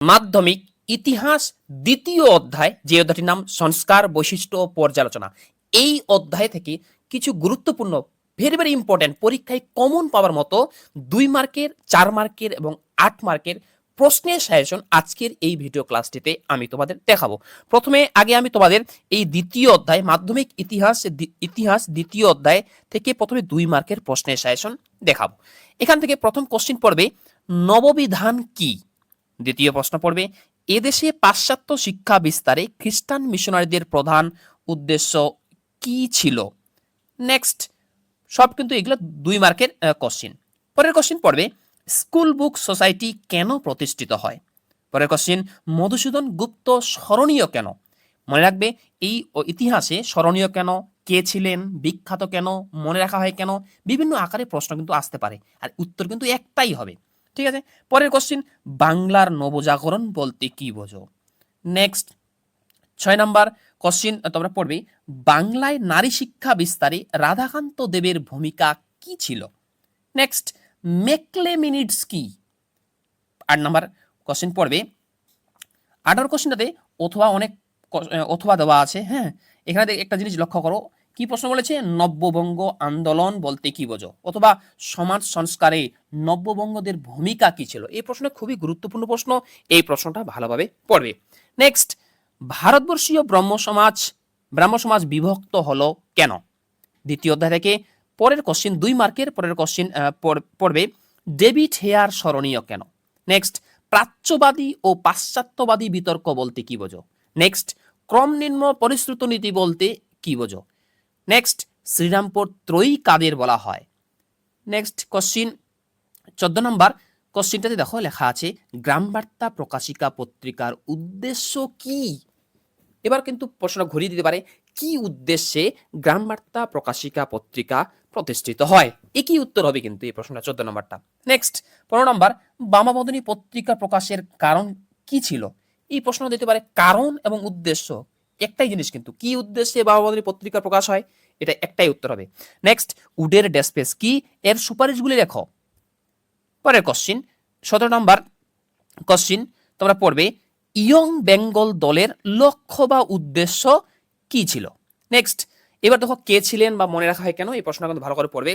মাধ্যমিক ইতিহাস দ্বিতীয় অধ্যায়, যে অধ্যায়টির নাম সংস্কার বৈশিষ্ট্য ও পর্যালোচনা। এই অধ্যায় থেকে কিছু গুরুত্বপূর্ণ ভেরি ভেরি ইম্পর্টেন্ট পরীক্ষায় কমন পাওয়ার মতো দুই মার্কের, চার মার্কের এবং আট মার্কের প্রশ্নের সাজেশন আজকের এই ভিডিও ক্লাসটিতে আমি তোমাদের দেখাবো। প্রথমে আগে আমি তোমাদের এই দ্বিতীয় অধ্যায়, মাধ্যমিক ইতিহাস ইতিহাস দ্বিতীয় অধ্যায় থেকে প্রথমে দুই মার্কের প্রশ্নের সাজেশন দেখাবো। এখান থেকে প্রথম কোশ্চিন পড়বে, নববিধান কি? দ্বিতীয় প্রশ্ন পড়বে, এদেশে পাশ্চাত্য শিক্ষা বিস্তারে খ্রিস্টান মিশনারিদের প্রধান উদ্দেশ্য কি ছিল? নেক্সট সব কিন্তু এগুলো দুই মার্কের কোশ্চিন পরের কোশ্চিন পড়বে, স্কুল বুক সোসাইটি কেন প্রতিষ্ঠিত হয়? পরের কোশ্চিন মধুসূদন গুপ্ত স্মরণীয় কেন? মনে রাখবে, এই ইতিহাসে স্মরণীয় কেন? কে ছিলেন? বিখ্যাত কেন? মনে রাখা হয় কেন? বিভিন্ন আকারে প্রশ্ন কিন্তু আসতে পারে। আর উত্তর কিন্তু একটাই হবে। ঠিক আছে? পরের কোশ্চিন বাংলার নবজাগরণ বলতে কি বোঝো? নেক্সট ছয় নাম্বার কোশ্চিন তোমরা পড়বে, বাংলায় নারী শিক্ষা বিস্তারে রাধাকান্ত দেবের ভূমিকা কি ছিল? নেক্সট মেকলে মিনিটস কি? আট নাম্বার কোশ্চিন পড়বে, আঠারো কোশ্চিনটাতে অথবা অনেক অথবা দেওয়া আছে হ্যাঁ? এখানে একটা জিনিস লক্ষ্য করো কি প্রশ্ন বলেছে? নব্যবঙ্গ আন্দোলন বলতে কি বোঝো? অথবা সমাজ সংস্কারে নব্যবঙ্গদের ভূমিকা কি ছিল? এই প্রশ্নটা খুবই গুরুত্বপূর্ণ প্রশ্ন। এই প্রশ্নটা ভালোভাবে পড়বে। নেক্সট ভারতবর্ষীয় ব্রহ্ম সমাজ, ব্রাহ্ম সমাজ বিভক্ত হলো কেন? দ্বিতীয় অধ্যায় থেকে পরের কোশ্চিন দুই মার্কের পরের কোশ্চিন পড়বে, ডেভিড হেয়ার স্মরণীয় কেন? নেক্সট প্রাচ্যবাদী ও পাশ্চাত্যবাদী বিতর্ক বলতে কি বোঝো? নেক্সট ক্রম নিম্ন পরিশ্রুত নীতি বলতে কি বোঝো? নেক্সট শ্রীরামপুর ত্রয়ী কাদের বলা হয়। নেক্সট কোশ্চিন চোদ্দ নম্বর। কোশ্চিনটাতে দেখো, লেখা আছে গ্রামবার্তা প্রকাশিকা পত্রিকার উদ্দেশ্য কি? এবার কিন্তু প্রশ্ন ঘুরিয়ে দিতে পারে, কি উদ্দেশ্যে গ্রামবার্তা প্রকাশিকা পত্রিকা প্রতিষ্ঠিত হয়? একই উত্তর হবে কিন্তু এই প্রশ্নটা, চোদ্দ নম্বরটা। নেক্সট পনেরো নম্বর বামাবদনী পত্রিকা প্রকাশের কারণ কি ছিল? এই প্রশ্ন দিতে পারে, কারণ এবং উদ্দেশ্য। একটাই জিনিস কিন্তু, কি উদ্দেশ্যে বামাবদনী পত্রিকা প্রকাশ হয়? এটা একটাই উত্তর হবে। নেক্সট উডের ডেসপেস কি? এর সুপারিশগুলি লেখো। পরের কোশ্চিন সতেরো নম্বর কোশ্চিন তোমরা পড়বে, ইয়ং বেঙ্গল দলের লক্ষ্য বা উদ্দেশ্য কি ছিল? নেক্সট এবার দেখো কে ছিলেন বা মনে রাখা হয় কেন? এই প্রশ্ন কিন্তু ভালো করে পড়বে।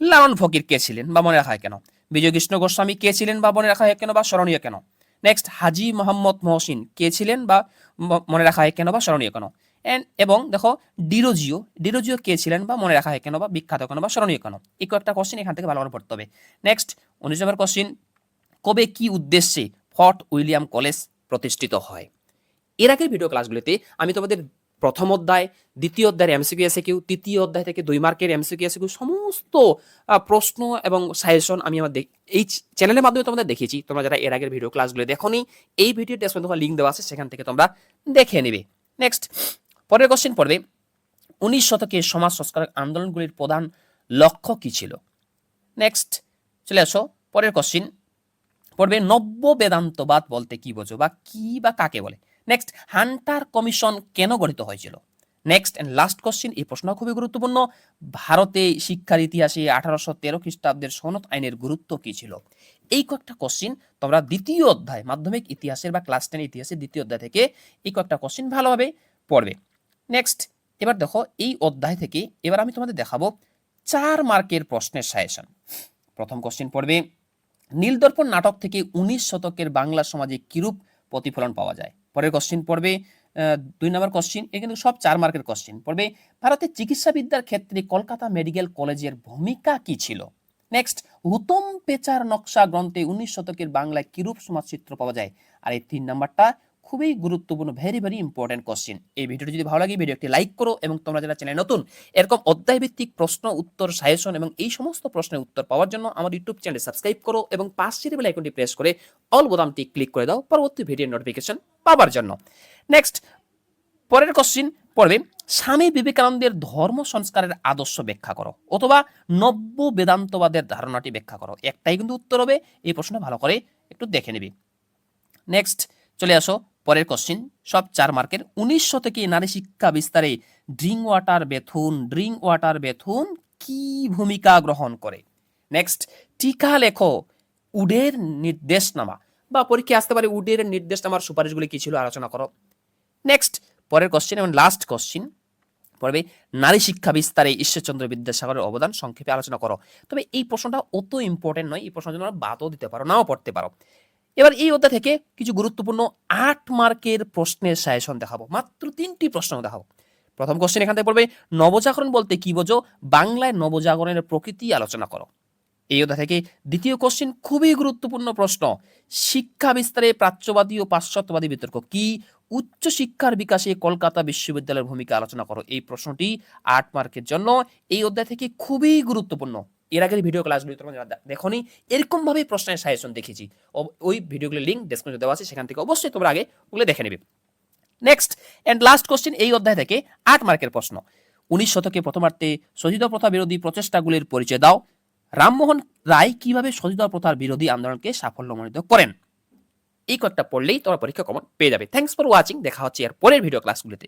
লালন ফকির কে ছিলেন বা মনে রাখা হয় কেন? বিজয় কৃষ্ণ গোস্বামী কে ছিলেন বা মনে রাখা হয় কেন? বা স্মরণীয় কেন? নেক্সট হাজি মোহাম্মদ মহসিন কে ছিলেন বা মনে রাখা হয় কেন? বা স্মরণীয় কেন? And, এবং দেখো, ডিরোজিও ডিরোজিও কে ছিলেন বা মনে রাখা হয় কেন বা বিখ্যাত কেন বা স্মরণীয় কেন? এই কয়েকটা কোশ্চেন এখান থেকে ভালো করে পড়তে হবে। নেক্সট উনিশ নম্বর কোশ্চিন কবে কি উদ্দেশ্যে ফর্ট উইলিয়াম কলেজ প্রতিষ্ঠিত হয়? এর আগের ভিডিও ক্লাসগুলিতে আমি তোমাদের প্রথম অধ্যায়, দ্বিতীয় অধ্যায়ের এমসিকিউ এসে কিউ তৃতীয় অধ্যায় থেকে দুই মার্কের এমসিকিউ এসে কিউ সমস্ত প্রশ্ন এবং সাজেশন আমি আমার দেখ- এই চ্যানেলের মাধ্যমে তোমাদের দেখিয়েছি। তোমরা যারা এর আগের ভিডিও ক্লাসগুলো দেখোনি, এই ভিডিও ডেসক্রিপশনে তোমার লিঙ্ক দেওয়া আছে, সেখান থেকে তোমরা দেখে নেবে। নেক্সট পরের কোশ্চেন পড়বে উনিশ শতকে সমাজ সংস্কার আন্দোলনগুলির প্রধান লক্ষ্য কি ছিল? নেক্সট চলে আসো, পরের কোশ্চিন পড়বে, নব্য বেদান্তবাদ বলতে কি বোঝো বা কি বা কাকে বলে? নেক্সট হান্টার কমিশন কেন গঠিত হয়েছিল? নেক্সট অ্যান্ড লাস্ট কোশ্চিন এই প্রশ্ন খুবই গুরুত্বপূর্ণ। ভারতে শিক্ষার ইতিহাসে আঠারোশো তেরো খ্রিস্টাব্দের সনদ আইনের গুরুত্ব কি ছিল? এই কয়েকটা কোশ্চিন তোমরা দ্বিতীয় অধ্যায়, মাধ্যমিক ইতিহাসের বা ক্লাস টেন ইতিহাসের দ্বিতীয় অধ্যায় থেকে এই কয়েকটা কোশ্চিন ভালোভাবে পড়বে। নেক্সট এবার দেখো এই অধ্যায় থেকে এবার আমি তোমাদের দেখাবো চার মার্কের প্রশ্নের সাজেশন। প্রথম কোশ্চিন পড়বে, নীলদর্পণ নাটক থেকে উনিশ শতকের বাংলা সমাজে কিরূপ প্রতিফলন পাওয়া যায়? পরের কোশ্চিন পড়বে দুই নম্বর কোশ্চিন এ কিন্তু সব চার মার্কের কোশ্চিন পড়বে, ভারতের চিকিৎসাবিদ্যার ক্ষেত্রে কলকাতা মেডিকেল কলেজের ভূমিকা কি ছিল? নেক্সট হুতম পেচার নকশা গ্রন্থে উনিশ শতকের বাংলায় কিরূপ সমাজচিত্র পাওয়া যায়? আর এই তিন নাম্বারটা খুবই গুরুত্বপূর্ণ ভেরি ভেরি ইম্পর্টেন্ট কোশ্চিন এই ভিডিওটি যদি ভালো লাগে ভিডিও একটি লাইক করো এবং তোমরা যারা চ্যানেল নতুন, এরকম অধ্যায় ভিত্তিক প্রশ্ন, উত্তর সাজেশন এবং এই সমস্ত প্রশ্নের উত্তর পাওয়ার জন্য আমার ইউটিউব চ্যানেল সাবস্ক্রাইব করো এবং পাশের বেল আইকনটি প্রেস করে অল বোতামটি ক্লিক করে দাও পরবর্তী ভিডিওর নোটিফিকেশন পাওয়ার জন্য। নেক্সট পরের কোশ্চিন পড়বে, স্বামী বিবেকানন্দের ধর্ম সংস্কারের আদর্শ ব্যাখ্যা করো অথবা নব্য বেদান্তবাদের ধারণাটি ব্যাখ্যা করো। একটাই কিন্তু উত্তর হবে, এই প্রশ্ন ভালো করে একটু দেখে নিবি। নেক্সট চলে আসো পরের কোশ্চিন সব চার মার্কের উনিশ শতকে নারী শিক্ষা বিস্তারে Drinkwater Bethune Drinkwater Bethune কি ভূমিকা গ্রহণ করে? নেক্সট টিকা লেখো, উডের নির্দেশনামা বা পরীক্ষায় আসতে পারে উডের নির্দেশনামার সুপারিশগুলি কি ছিল আলোচনা করো। নেক্সট পরের কোশ্চেন এবং লাস্ট কোশ্চেন পড়বে নারী শিক্ষা বিস্তারে ঈশ্বরচন্দ্র বিদ্যাসাগরের অবদান সংক্ষেপে আলোচনা করো। তবে এই প্রশ্নটা অত ইম্পর্টেন্ট নয়, এই প্রশ্নের জন্য বাদও দিতে পারো, নাও পড়তে পারো। এবার এই অধ্যায় থেকে কিছু গুরুত্বপূর্ণ আট মার্কের প্রশ্নের সাজেশন দেখাবো। মাত্র তিনটি প্রশ্ন দেখাবো। প্রথম কোশ্চেন এখান থেকে পড়বে, নবজাগরণ বলতে কি বোঝো? বাংলায় নবজাগরণের প্রকৃতি আলোচনা করো। এই অধ্যায় থেকে দ্বিতীয় কোশ্চেন খুবই গুরুত্বপূর্ণ প্রশ্ন। শিক্ষা বিস্তারে প্রাচ্যবাদী ও পাশ্চাত্যবাদী বিতর্ক কি? উচ্চ শিক্ষার বিকাশে কলকাতা বিশ্ববিদ্যালয়ের ভূমিকা আলোচনা করো। এই প্রশ্নটি আট মার্কের জন্য এই অধ্যায় থেকে খুবই গুরুত্বপূর্ণ। এর আগের ভিডিও ক্লাসগুলি তোমরা যারা দেখনি এরকম ভাবে প্রশ্নের সাজেশন দেখেছি ওই ভিডিওগুলির লিঙ্ক ডেসক্রিপশনে দেওয়া আছে, সেখান থেকে অবশ্যই তোমরা আগে ওগুলো দেখে নেবে। নেক্সট এন্ড লাস্ট কোশ্চেন এই অধ্যায় থেকে আট মার্কের প্রশ্ন। উনিশ শতকে প্রথমার্থে সজিত প্রথা বিরোধী প্রচেষ্টাগুলির পরিচয় দাও। রামমোহন রায় কীভাবে সজিত প্রথার বিরোধী আন্দোলনকে সাফল্য সাফল্যমণ্ডিত করেন? এই কয়েকটা পড়লেই তোমরা পরীক্ষা কমন পেয়ে যাবে। থ্যাংকস ফর ওয়াচিং দেখা হচ্ছে এর পরের ভিডিও ক্লাসগুলিতে